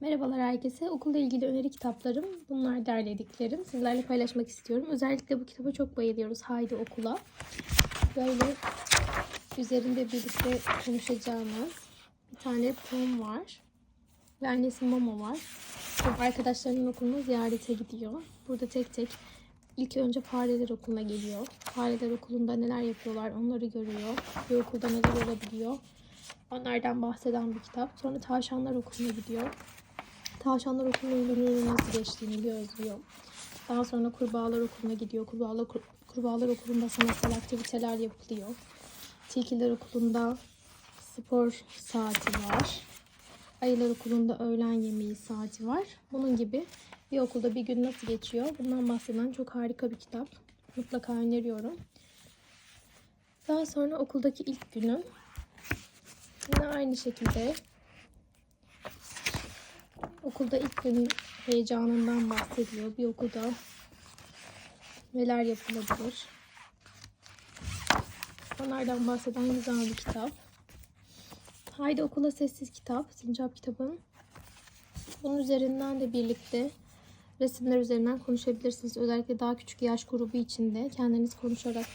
Merhabalar herkese. Okulla ilgili öneri kitaplarım. Bunlar derlediklerim. Sizlerle paylaşmak istiyorum. Özellikle bu kitaba çok bayılıyoruz. Haydi okula. Böyle üzerinde birlikte konuşacağımız bir tane Tom var. Ve annesi Mama var. Arkadaşlarının okuluna ziyarete gidiyor. Burada tek tek ilk önce fareler okuluna geliyor. Fareler okulunda neler yapıyorlar onları görüyor. Bir okulda neler olabiliyor. Onlardan bahseden bir kitap. Sonra tavşanlar okuluna gidiyor. Tavşanlar okulunun gününün nasıl geçtiğini gözlüyor. Daha sonra kurbağalar okuluna gidiyor. Kurbağalar, kurbağalar okulunda sanatsal aktiviteler yapılıyor. Tilkiler okulunda spor saati var. Ayılar okulunda öğlen yemeği saati var. Bunun gibi bir okulda bir gün nasıl geçiyor? Bundan bahseden çok harika bir kitap. Mutlaka öneriyorum. Daha sonra okuldaki ilk günüm. Yine aynı şekilde okulda ilk günün heyecanından bahsediyor. Bir okulda neler yapılabilir? Onlardan bahseden güzel bir kitap. Haydi okula sessiz kitap. Sincap kitabın. Bunun üzerinden de birlikte resimler üzerinden konuşabilirsiniz. Özellikle daha küçük yaş grubu içinde kendiniz konuşarak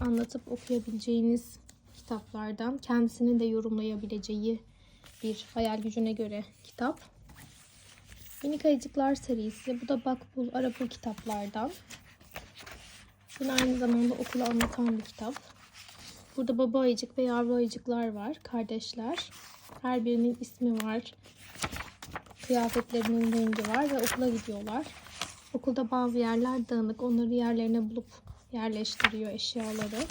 anlatıp okuyabileceğiniz kitaplardan. Kendisinin de yorumlayabileceği bir hayal gücüne göre kitap. Minik Ayıcıklar serisi. Bu da Bak Bul Ara Bul kitaplardan. Yine aynı zamanda okulu anlatan bir kitap. Burada baba ayıcık ve yavru ayıcıklar var. Kardeşler. Her birinin ismi var. Kıyafetlerinin rengi var ve okula gidiyorlar. Okulda bazı yerler dağınık. Onları yerlerine bulup yerleştiriyor eşyaları.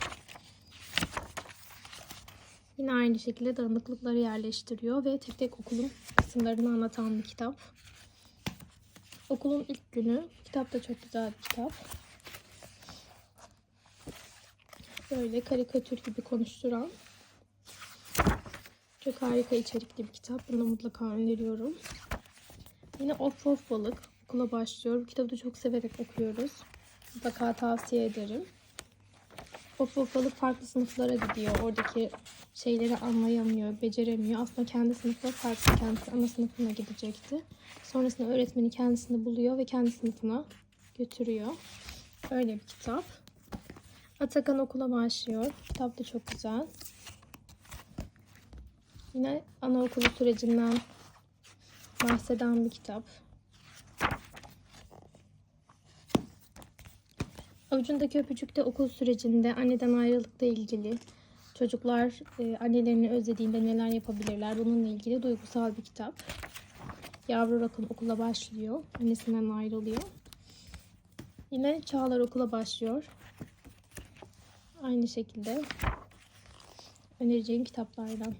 Yine aynı şekilde dağınıklıkları yerleştiriyor ve tek tek okulun kısımlarını anlatan bir kitap. Okulun ilk günü. Kitap da çok güzel bir kitap. Böyle karikatür gibi konuşturan çok harika içerikli bir kitap. Bunu mutlaka öneriyorum. Yine Of Of Balık. Okula başlıyor. Bu kitabı da çok severek okuyoruz. Mutlaka tavsiye ederim. Of Balık farklı sınıflara gidiyor. Oradaki şeyleri anlayamıyor, beceremiyor. Aslında kendi sınıfı farklı. Kendisi ana sınıfına gidecekti. Sonrasında öğretmeni kendisini buluyor ve kendi sınıfına götürüyor. Öyle bir kitap. Atakan okula başlıyor. Kitap da çok güzel. Yine anaokulu sürecinden bahseden bir kitap. Avucundaki öpücükte okul sürecinde anneden ayrılıkla ilgili çocuklar e, annelerini özlediğinde neler yapabilirler bununla ilgili duygusal bir kitap. Yavru Rakun okula başlıyor. Annesinden ayrılıyor. Yine Çağlar okula başlıyor. Aynı şekilde önereceğim kitaplardan.